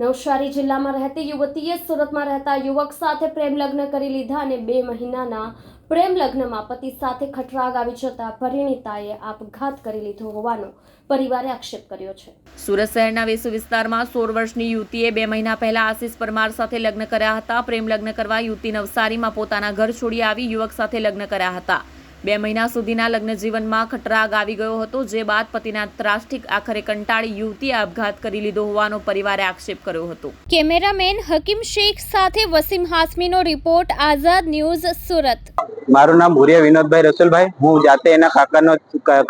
નવસારી જિલ્લામાં રહેતી યુવતીએ સુરતમાં રહેતા યુવક સાથે પ્રેમ લગ્ન કરી લીધા અને બે મહિનાના પ્રેમ લગ્નમાં પતિ સાથે ખટરાગ આવી જતા પરિણીતાએ આપઘાત કરી લીધો હોવાનો પરિવારે આક્ષેપ કર્યો છે. સુરત શહેરના વેસુ વિસ્તારમાં સોળ વર્ષની યુવતીએ બે મહિના પહેલા આશિષ પરમાર સાથે લગ્ન કર્યા હતા. પ્રેમ લગ્ન કરવા યુવતી નવસારીમાં પોતાના ઘર છોડી આવી યુવક સાથે લગ્ન કર્યા હતા. બે મહિના સુધીના લગ્ન જીવનમાં ખટરાગ આવી ગયો હતો જે બાદ પતિના ત્રાસથી આખરે કંટાળી યુવતીએ આપઘાત કરી લીધો હોવાનો પરિવારે આક્ષેપ કર્યો હતો. કેમેરામેન હકીમ શેખ સાથે વસીમ હાસમીનો રિપોર્ટ આઝાદ ન્યૂઝ સુરત. મારું નામ ભુરિયા વિનોદભાઈ રસુલભાઈ. હું જાતે એના કાકાનો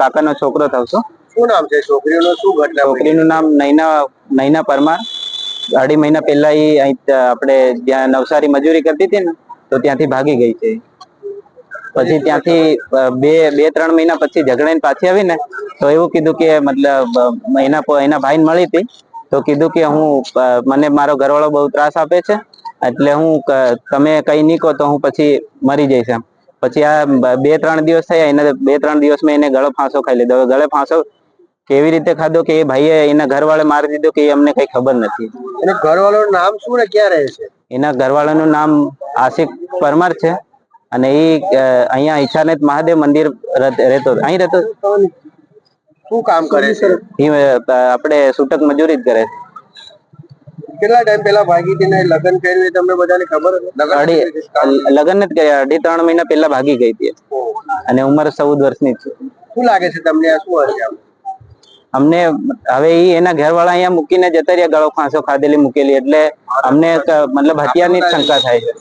કાકાનો છોકરો થાઉં છું. શું નામ છે? છોકરીઓનો શું ઘટના છોકરીનું નામ નૈના નૈના પરમાર. અઢી મહિના પહેલા એ અહીં આપણે જ્યાં નવસારી મજૂરી કરતી હતી ને તો ત્યાંથી ભાગી ગઈ છે. પછી ત્યાંથી બે બે ત્રણ મહિના પછી ઝઘડાઈને પાછી આવીને તો એવું કીધું કે મતલબ એના એના ભાઈને મળી હતી. તો કીધું કે હું મને મારો ઘરવાળો બહુ ત્રાસ આપે છે એટલે હું તમે કઈ નહીં કહો તો હું પછી મરી જઈશ એમ. પછી આ બે ત્રણ દિવસ થયા એને બે ત્રણ દિવસમાં એને ગળો ફાંસો ખાઈ લીધો. હવે ગળે ફાંસો કેવી રીતે ખાધો કે એ ભાઈએ એના ઘરવાળે મારી દીધો કે એ અમને કઈ ખબર નથી. એને ઘરવાળાનું નામ શું ને ક્યાં રહે છે? એના ઘરવાળાનું નામ આશિક પરમાર છે. અને એ અહીંયા ઈચ્છાનેત મહાદેવ મંદિર રહેતો અહીં રહેતો શું કામ કરે છે? એ આપણે છૂટક મજૂરી જ કરે છે. કેટલા ટાઈમ પહેલા ભાગી હતી ને લગ્ન કર્યું તમને બધાને ખબર અઢી લગ્ન જ કર્યા. અઢી ત્રણ મહિના પહેલા ભાગી ગઈ હતી અને ઉંમર ચૌદ વર્ષની છે. શું લાગે છે તમને? આ શું હશે અમને હવે એ એના ઘરવાળા અહીંયા મૂકીને જતા રહ્યા. ગળો ખાંસો ખાધેલી મૂકેલી. એટલે અમને મતલબ હત્યાની જ શંકા થાય છે.